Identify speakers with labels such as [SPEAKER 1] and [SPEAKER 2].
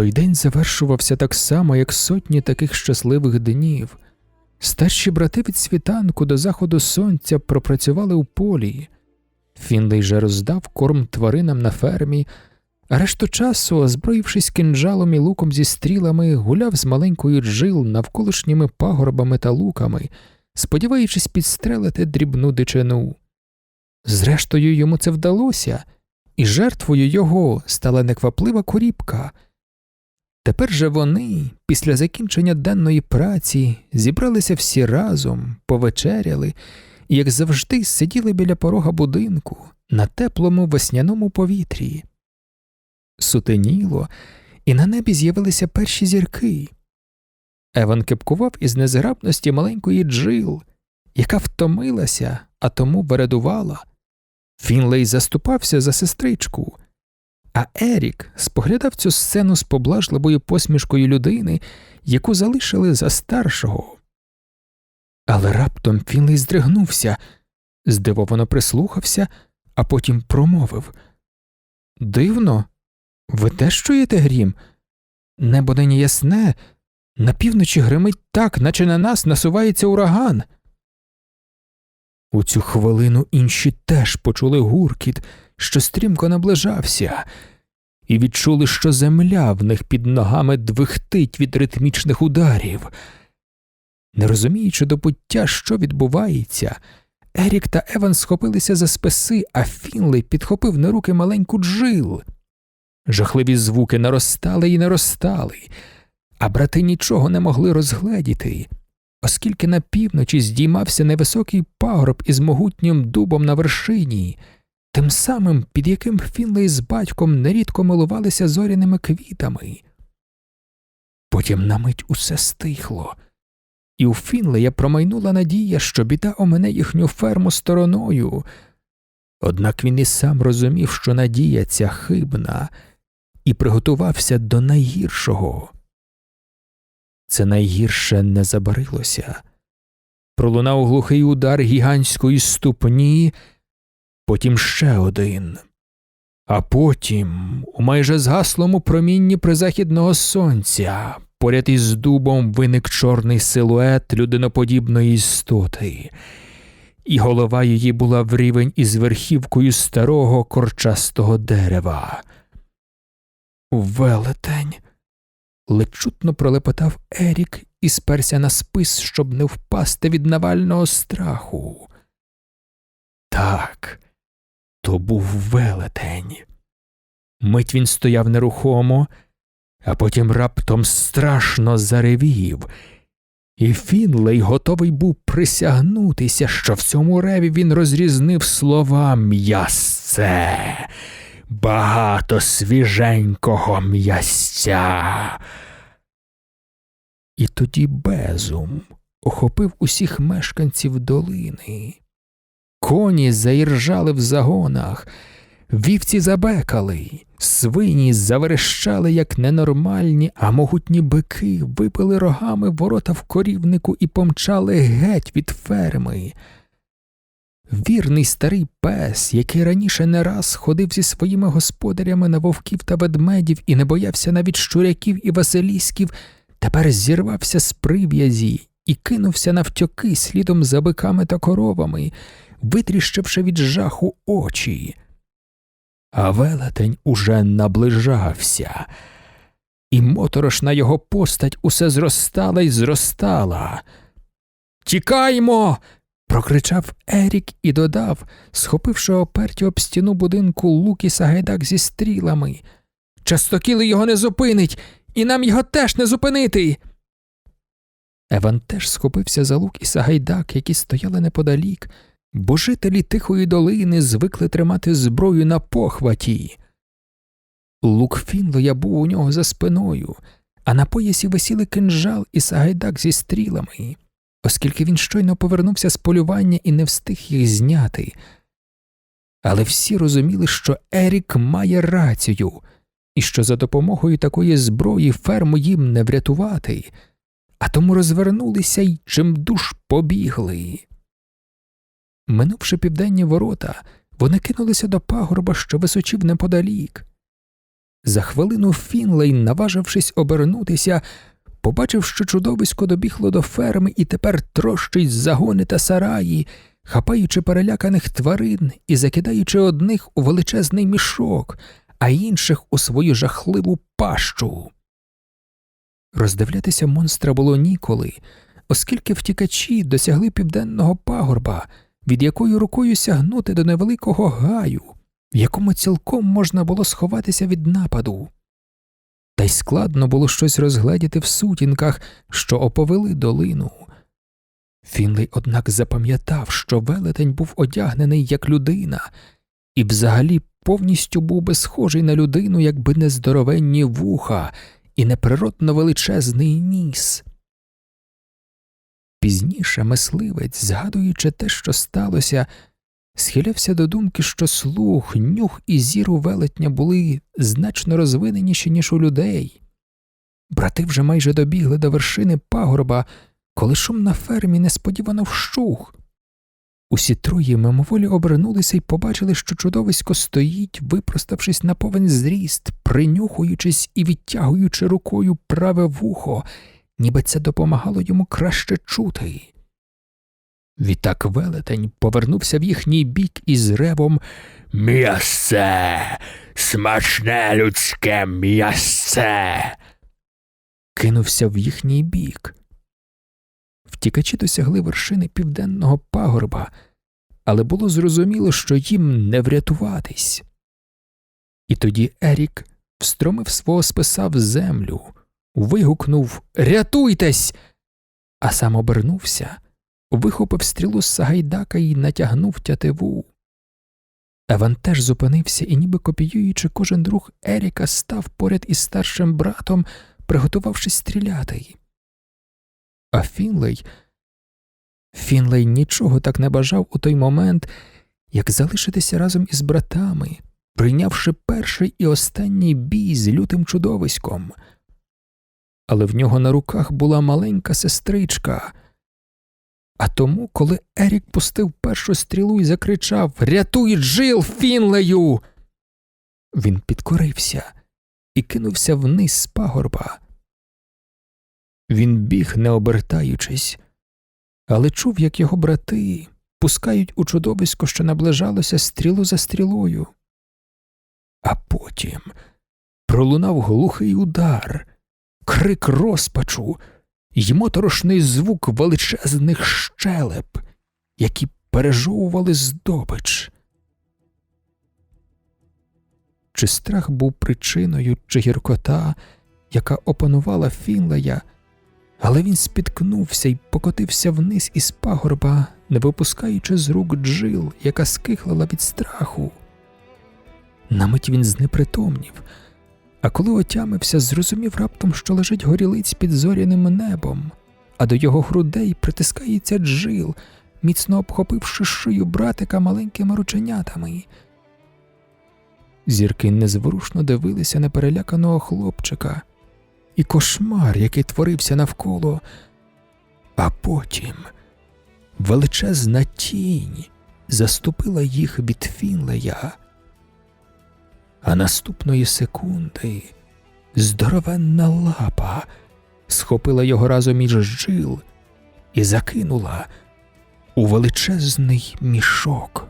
[SPEAKER 1] Той день завершувався так само, як сотні таких щасливих днів. Старші брати від світанку до заходу сонця пропрацювали у полі. Фінлей же роздав корм тваринам на фермі, а решту часу, озброївшись кинджалом і луком зі стрілами, гуляв з маленькою джил навколишніми пагорбами та луками, сподіваючись підстрелити дрібну дичину. Зрештою, йому це вдалося, і жертвою його стала некваплива коріпка. Тепер же вони, після закінчення денної праці, зібралися всі разом, повечеряли і, як завжди, сиділи біля порога будинку на теплому весняному повітрі. Сутеніло, і на небі з'явилися перші зірки. Еван кепкував із незграбності маленької джил, яка втомилася, а тому вередувала. Фінлей заступався за сестричку, а Ерік споглядав цю сцену з поблажливою посмішкою людини, яку залишили за старшого. Але раптом Фінлей здригнувся, здивовано прислухався, а потім промовив Дивно, ви теж чуєте грім? Небо нині ясне, на півночі гримить так, наче на нас насувається ураган. У цю хвилину інші теж почули гуркіт, що стрімко наближався, і відчули, що земля в них під ногами двихтить від ритмічних ударів. Не розуміючи до пуття, що відбувається, Ерік та Еван схопилися за списи, а Фінлей підхопив на руки маленьку джил. Жахливі звуки наростали і наростали, а брати нічого не могли розгледіти, оскільки на півночі здіймався невисокий пагорб із могутнім дубом на вершині, тим самим, під яким Фінлей з батьком нерідко милувалися зоряними квітами. Потім на мить усе стихло, і у Фінлея промайнула надія, що біда омине їхню ферму стороною. Однак він і сам розумів, що надія ця хибна, і приготувався до найгіршого. Це найгірше не забарилося. Пролунав глухий удар гігантської ступні, потім ще один. А потім, у майже згаслому промінні призахідного сонця, поряд із дубом виник чорний силует людиноподібної істоти, і голова її була в рівень із верхівкою старого корчастого дерева. Велетень. Ледь чутно пролепотав Ерік і сперся на спис, щоб не впасти від навального страху. Так, то був велетень. Мить він стояв нерухомо, а потім раптом страшно заревів, і Фінлей готовий був присягнутися, що в цьому реві він розрізнив слова м'ясце, багато свіженького м'ясця. І тоді безум охопив усіх мешканців долини. Коні заіржали в загонах, вівці забекали, свині заверещали, як ненормальні, а могутні бики випили рогами ворота в корівнику і помчали геть від ферми. Вірний старий пес, який раніше не раз ходив зі своїми господарями на вовків та ведмедів і не боявся навіть щуряків і василісків, тепер зірвався з прив'язі і кинувся навтьоки слідом за биками та коровами, витріщивши від жаху очі. А велетень уже наближався, і моторошна його постать усе зростала й зростала. Тікаймо. Прокричав Ерік і додав, схопивши оперті об стіну будинку лук і сагайдак зі стрілами. Частокіли його не зупинить, і нам його теж не зупинити. Еван теж схопився за лук і сагайдак, які стояли неподалік, бо жителі тихої долини звикли тримати зброю на похваті. Лук Фінлоя був у нього за спиною, а на поясі висіли кинжал і сагайдак зі стрілами, оскільки він щойно повернувся з полювання і не встиг їх зняти. Але всі розуміли, що Ерік має рацію, і що за допомогою такої зброї ферму їм не врятувати, а тому розвернулися й чимдуж побігли. Минувши південні ворота, вони кинулися до пагорба, що височив неподалік. За хвилину Фінлей, наважившись обернутися, побачив, що чудовисько добігло до ферми і тепер трощить загони та сараї, хапаючи переляканих тварин і закидаючи одних у величезний мішок, а інших у свою жахливу пащу. Роздивлятися монстра було ніколи, оскільки втікачі досягли південного пагорба, від якої рукою сягнути до невеликого гаю, в якому цілком можна було сховатися від нападу. Та й складно було щось розгледіти в сутінках, що оповели долину. Фінлей, однак, запам'ятав, що велетень був одягнений як людина, і взагалі повністю був би схожий на людину, якби не здоровенні вуха і неприродно величезний ніс. Пізніше мисливець, згадуючи те, що сталося, схилявся до думки, що слух, нюх і зір у велетня були значно розвиненіші, ніж у людей. Брати вже майже добігли до вершини пагорба, коли шум на фермі несподівано вщух. Усі троє мимоволі обернулися і побачили, що чудовисько стоїть, випроставшись на повен зріст, принюхуючись і відтягуючи рукою праве вухо, ніби це допомагало йому краще чути. Відтак велетень повернувся в їхній бік із ревом М'ясце, смачне людське м'ясце. Кинувся в їхній бік. Втікачі досягли вершини південного пагорба, але було зрозуміло, що їм не врятуватись. І тоді Ерік встромив свого списа в землю, вигукнув Рятуйтесь! а сам обернувся, вихопив стрілу з Сагайдака і натягнув тятиву. Еван теж зупинився і, ніби копіюючи кожен рух Еріка, став поряд із старшим братом, приготувавшись стріляти. А Фінлей. Фінлей нічого так не бажав у той момент, як залишитися разом із братами, прийнявши перший і останній бій з лютим чудовиськом. Але в нього на руках була маленька сестричка. А тому, коли Ерік пустив першу стрілу і закричав Рятуй Джил, Фінлею. Він підкорився і кинувся вниз з пагорба. Він біг, не обертаючись, але чув, як його брати пускають у чудовисько, що наближалося стрілу за стрілою. А потім пролунав глухий удар, крик розпачу й моторошний звук величезних щелеп, які пережовували здобич. Чи страх був причиною, чи гіркота, яка опанувала Фінлея, але він спіткнувся і покотився вниз із пагорба, не випускаючи з рук джил, яка скихлила від страху. На мить він знепритомнів, а коли отямився, зрозумів раптом, що лежить горілиць під зоряним небом, а до його грудей притискається джил, міцно обхопивши шию братика маленькими рученятами. Зірки незворушно дивилися на переляканого хлопчика і кошмар, який творився навколо, а потім величезна тінь заступила їх від Фінлея. А наступної секунди здоровенна лапа схопила його разом із жил і закинула у величезний мішок.